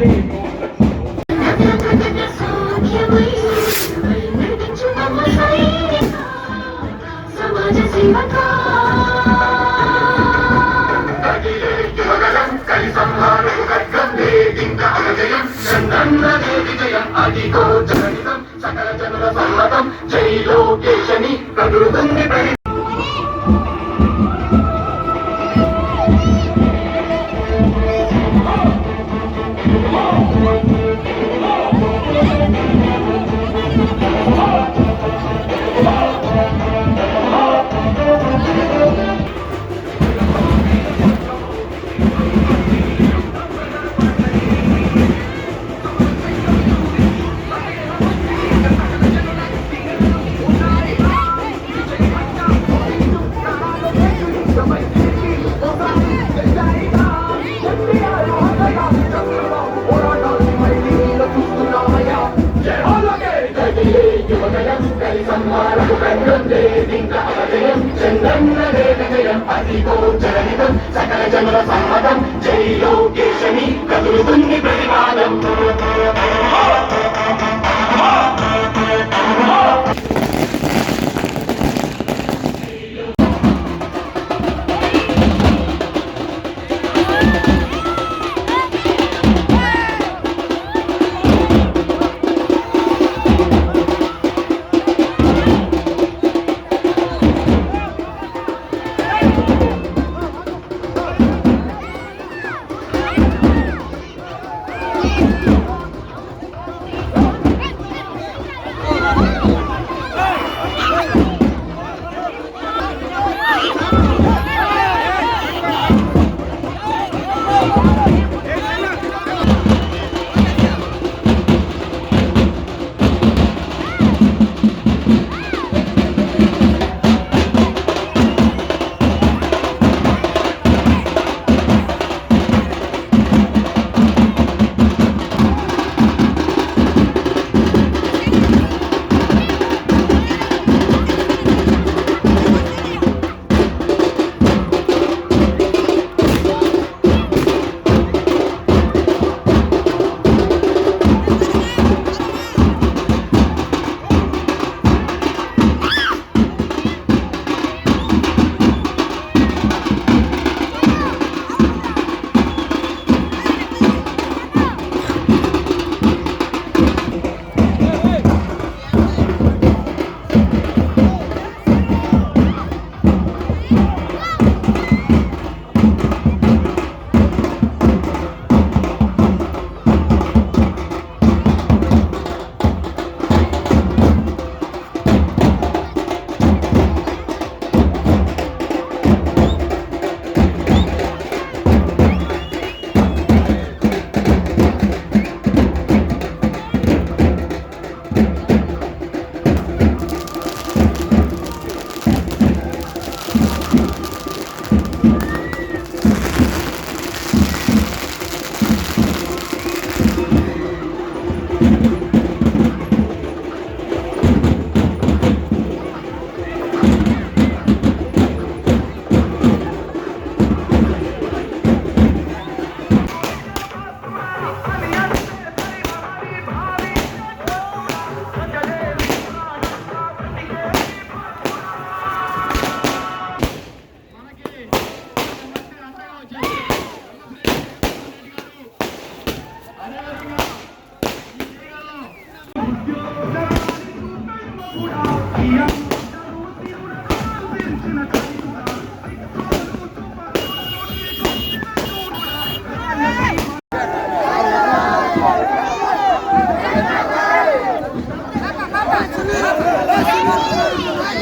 Amen. జాతితో జననితం సకల జనుల సమ్మతం జై లోకేశని కదులుతుంది ప్రతి Thank you.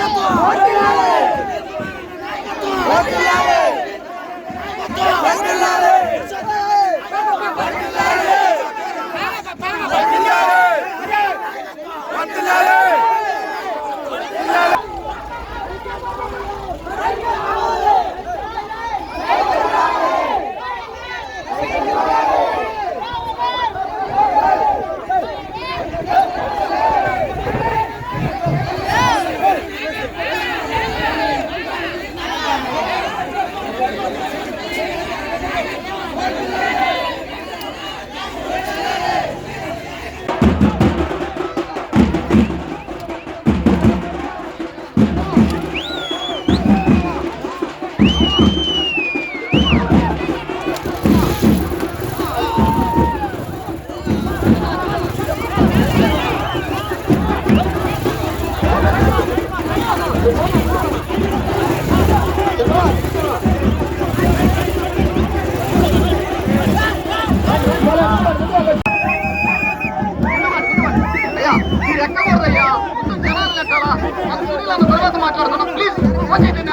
তো what they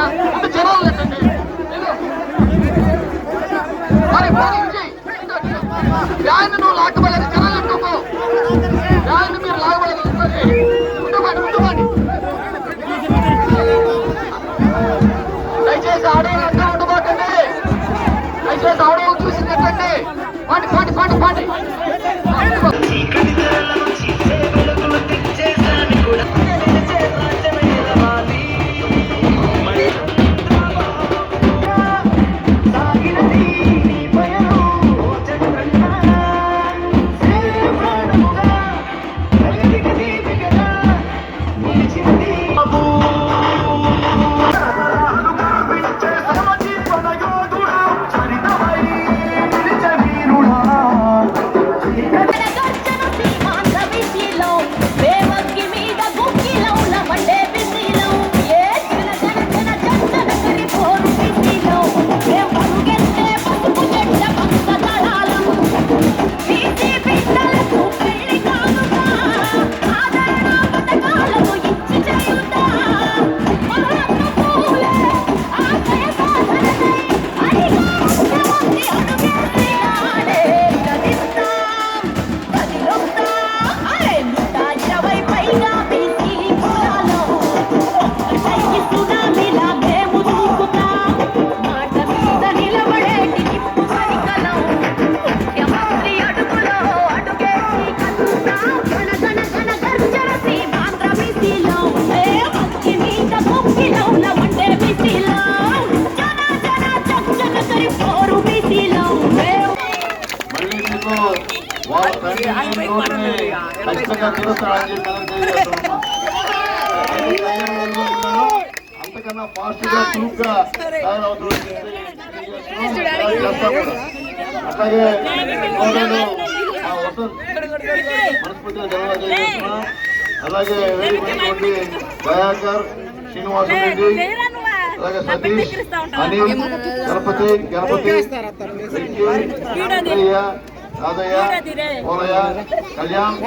అంతకన్నా ఫాస్ట్గా చురుక్గా తయారవుతుంది చేస్తాం కూడా. అట్లాగే గౌరవులు ఆ వసంత్ మనస్ఫూర్తిగా ధన్యవాదాలు అలాగే వేదికైనటువంటి దయాకర్ శ్రీనివాస రెడ్డి అలాగే సతీష్ అనిల్ గణపతి గణపతి పోలయ్య కళ్యాణ్.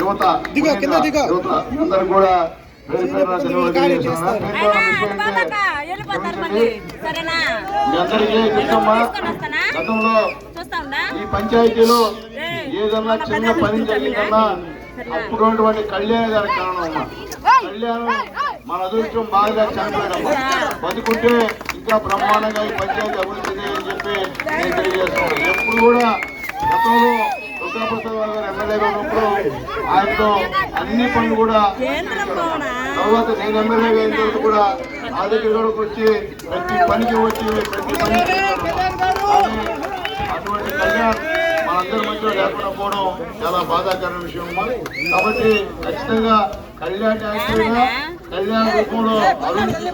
యువత దిగో, కింద దిగో. యువత అందరూ కూడా గతంలో ఈ పంచాయతీలో ఏదన్నా చిన్న పని జరిగిందన్నా అప్పుడు ఉన్నటువంటి కళ్యాణ్ గారి కారణం కళ్యాణం మన అదృష్టం బాగా చనిపోయడం బతుకుంటే ఇంకా బ్రహ్మాండంగా ఈ పంచాయతీ అభివృద్ధి అని చెప్పి నేను తెలియజేస్తున్నాను. ఎప్పుడు కూడా గతంలో దుర్గాప్రసాద్ గారు ఎమ్మెల్యేగా ఉన్నప్పుడు ఆయనతో అన్ని పనులు కూడా తర్వాత నేను ఎమ్మెల్యేగా అయిన తర్వాత కూడా ఆ దగ్గర కూడా వచ్చి ప్రతి పనికి వచ్చి ప్రతి పని అటువంటి కళ్యాణ్ మనందరి మధ్యలో లేకుండా పోవడం చాలా బాధాకరమైన విషయం. కాబట్టి ఖచ్చితంగా కళ్యాణ్ యాక్టివ్గా కళ్యాణ్ రూపంలో అభివృద్ధి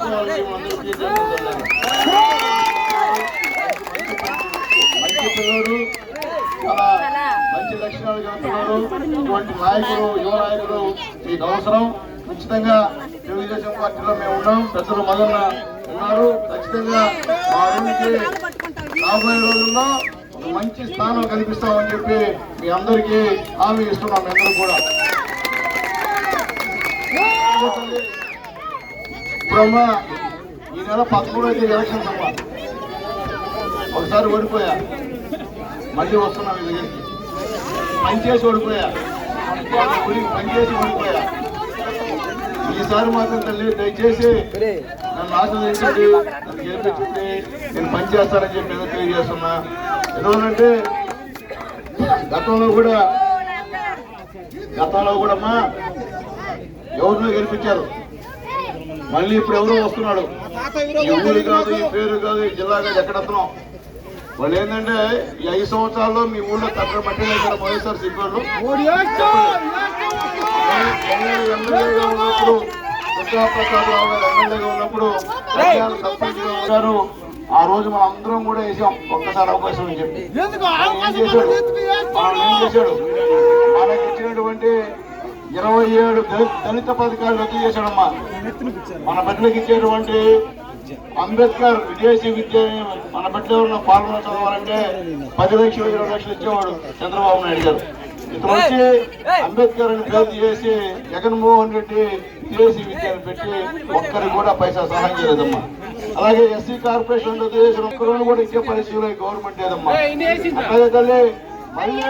మంచి పిల్లడు చాలా మంచి లక్షణాలు కాస్తున్నారు ఇటువంటి నాయకులు యువ నాయకులు మీకు అవసరం ఖచ్చితంగా తెలుగుదేశం పార్టీలో మేము ఉన్నాం పెద్దలు మదన్న ఉన్నారు ఖచ్చితంగా మా అభివృద్ధి రాబోయే రోజుల్లో ఒక మంచి స్థానం కల్పిస్తామని చెప్పి మీ అందరికీ హామీ ఇస్తున్నాం మీ అందరూ కూడా ఇప్పుడమ్మా ఈ నెల పదమూడో తేదీ ఎలక్షన్స్ అమ్మా ఒకసారి ఓడిపోయా. మళ్ళీ వస్తున్నా మీ దగ్గరికి. పనిచేసి ఓడిపోయా. వాళ్ళ పనిచేసి ఓడిపోయా. ఈసారి మాత్రం తల్లి దయచేసి నన్ను ఆశీర్వదించండి నన్ను గెలిపించండి. నేను పని చేస్తానని చెప్పి ఏదో తెలియజేస్తున్నా. ఎందుకంటే గతంలో కూడా గతంలో కూడా అమ్మా ఎవరినో గెలిపించారు. మళ్ళీ ఇప్పుడు ఎవరో వస్తున్నాడు. ఊరు కాదు ఈ పేరు కాదు ఈ జిల్లా కాదు ఎక్కడ వస్తున్నాం? వాళ్ళు ఏంటంటే ఈ ఐదు సంవత్సరాల్లో మీ ఊళ్ళో కట్టడ పట్టిన వైఎస్ఆర్ సిబ్బంది ఎమ్మెల్యేగా ఉన్నప్పుడు దుర్గాప్రసాద్ రావు గారు ఎమ్మెల్యేగా ఉన్నప్పుడు సర్పంచ్గా ఉన్నారు ఆ రోజు మనం అందరం కూడా వేసాం. ఒక్కసారి అవకాశం అని చెప్పి. చేశాడు మనకి ఇచ్చినటువంటి ఇరవై ఏడు దళిత పథకాలు రద్దు చేశాడమ్మా. మన బిడ్డలకు ఇచ్చేటువంటి అంబేద్కర్ విదేశీ విద్య మన బిడ్డలో ఉన్న పాల్గొన చదవాలంటే పది లక్షలు ఇరవై లక్షలు ఇచ్చేవాడు చంద్రబాబు నాయుడు గారు. ఇతను వచ్చి అంబేద్కర్ అని పేరు చేసి జగన్మోహన్ రెడ్డి చేసి విద్యను పెట్టి ఒక్కరికి కూడా పైసా సహాయం చేయలేదమ్మా. అలాగే ఎస్సీ కార్పొరేషన్లో చేసిన ఒక్కరు కూడా ఇచ్చే పరిస్థితులు గవర్నమెంట్ లేదమ్మా. అట్లాగే తల్లి మళ్ళీ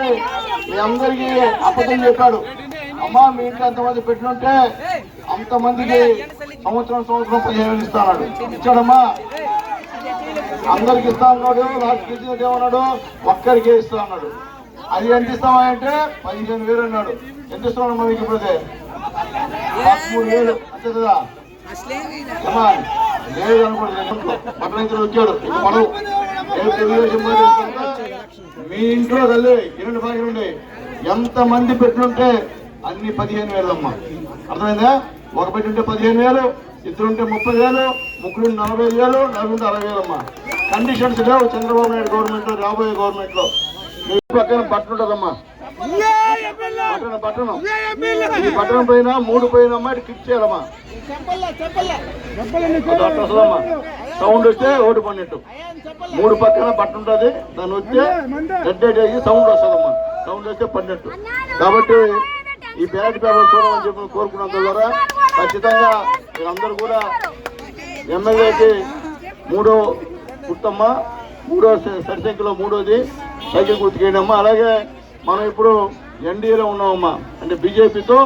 మీ అందరికీ అబద్ధం చెప్పాడు. అమ్మా మీ ఇంట్లో ఎంతమంది పెట్టినుంటే అంతమందికి సంవత్సరం సంవత్సరం పదిహేను ఇస్తాడు. ఇచ్చాడమ్మా. అందరికి ఇస్తా అన్నాడు రాజకీయ ఏమన్నాడు ఒక్కరికే ఇస్తా అన్నాడు. అది ఎంత ఇస్తామా అంటే పదిహేను వేలు అన్నాడు. ఎంత ఇస్తున్నాడు మీకు ఇప్పుడే? పదమూడు వేలు. అంతే కదా? లేదు అనుకోండి పట్టణ నుంచి వచ్చాడు మనం తెలుగుదేశం మీ ఇంట్లో తల్లి ఇరండి బాగా ఇరండి ఎంత మంది పెట్టుంటే అన్ని పదిహేను వేలు అమ్మా అర్థమైందా? ఒక పెట్టుంటే పదిహేను వేలు ఇద్దరుంటే ముప్పై వేలు ముగ్గురు నలభై వేలు నలుగురు అరవై వేలు అమ్మా కండిషన్స్ లేవు చంద్రబాబు నాయుడు గవర్నమెంట్లో రాబోయే గవర్నమెంట్లో. మీ పక్కన బట్టలు ఉంటుందమ్మా. బట్టన బట్టను ఈ బట్టన పైన మూడు పైన అమ్మా ఇటు కిక్ చేయాలమ్మా. సౌండ్ వస్తే ఓటు పన్నట్టు మూడు పక్కన బట్ట ఉంటుంది దాన్ని వస్తే రెడ్ అయ్యి సౌండ్ వస్తుందమ్మా. సౌండ్ వస్తే పన్నట్టు కాబట్టి ఈ బ్యాలెట్ పేపర్ చూడమని చెప్పి కోరుకున్నంత ద్వారా ఖచ్చితంగా మీరందరూ కూడా ఎమ్మెల్యేకి మూడో గుర్తమ్మ మూడో సరిసంఖ్యలో మూడోది సైకిల్ గుర్తుకేయడమ్మా అలాగే మనం ఇప్పుడు ఎన్డీఏలో ఉన్నామమ్మా. అంటే బీజేపీతో